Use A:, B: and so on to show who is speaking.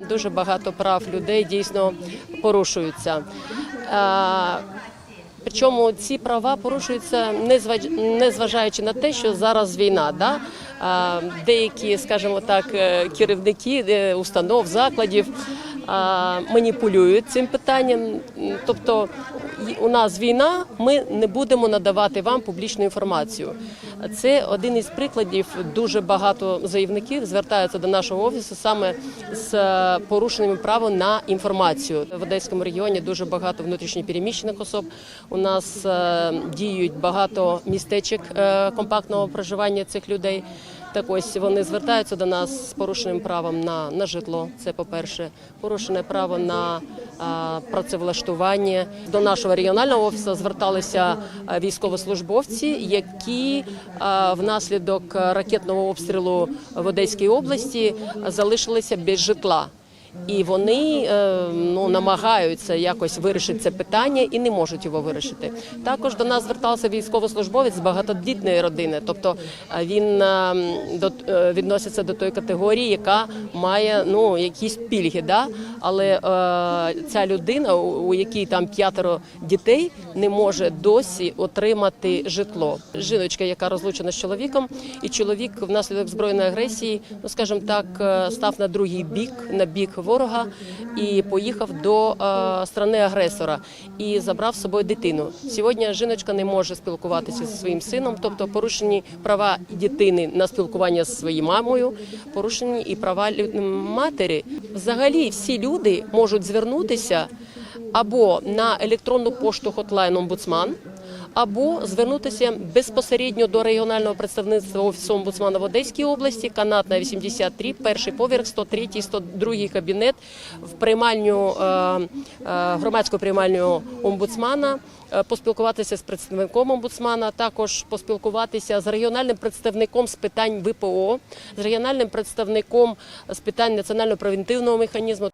A: Дуже багато прав людей дійсно порушуються. Причому ці права порушуються, незваж- незважаючи на те, що зараз війна. Да? Деякі, скажімо так, е, керівники е, установ, закладів маніпулюють цим питанням. Тобто у нас війна, ми не будемо надавати вам публічну інформацію. Це один із прикладів. Дуже багато заявників звертаються до нашого офісу саме з е, порушенням права на інформацію. В Одеському регіоні дуже багато внутрішньопереміщених особ. У нас е, діють багато містечок е, компактного проживання цих людей. Так ось вони звертаються до нас з порушеним правом на, на житло. Це по-перше, порушене право на а, працевлаштування. До нашого регіонального офісу зверталися військовослужбовці, які а, внаслідок ракетного обстрілу в Одеській області залишилися без житла. І вони е, ну, намагаються якось вирішити це питання і не можуть його вирішити. Також до нас звертався військовослужбовець з багатодітної родини, тобто е, він е, відноситься до тої категорії, яка має ну, якісь пільги. Да? Але ця людина, у, якій там п'ятеро дітей, не може досі отримати житло. Жіночка, яка розлучена з чоловіком, і чоловік внаслідок збройної агресії, ну скажімо так, став на другий бік, на бік ворога і поїхав до е, страни агресора і забрав з собою дитину. Сьогодні жіночка не може спілкуватися зі своїм сином, тобто порушені права дитини на спілкування з своєю мамою, порушені і права матері. Взагалі, всі люди можуть звернутися або на електронну пошту Hotline омбудсман, або звернутися безпосередньо до регіонального представництва офісу омбудсмана в Одеській області, канатна 83, перший поверх, 103, 102 кабінет в приймальню е, е, громадську приймальню омбудсмана. е, Поспілкуватися з представником омбудсмана, також поспілкуватися з регіональним представником з питань ВПО, з регіональним представником з питань національно превентивного механізму.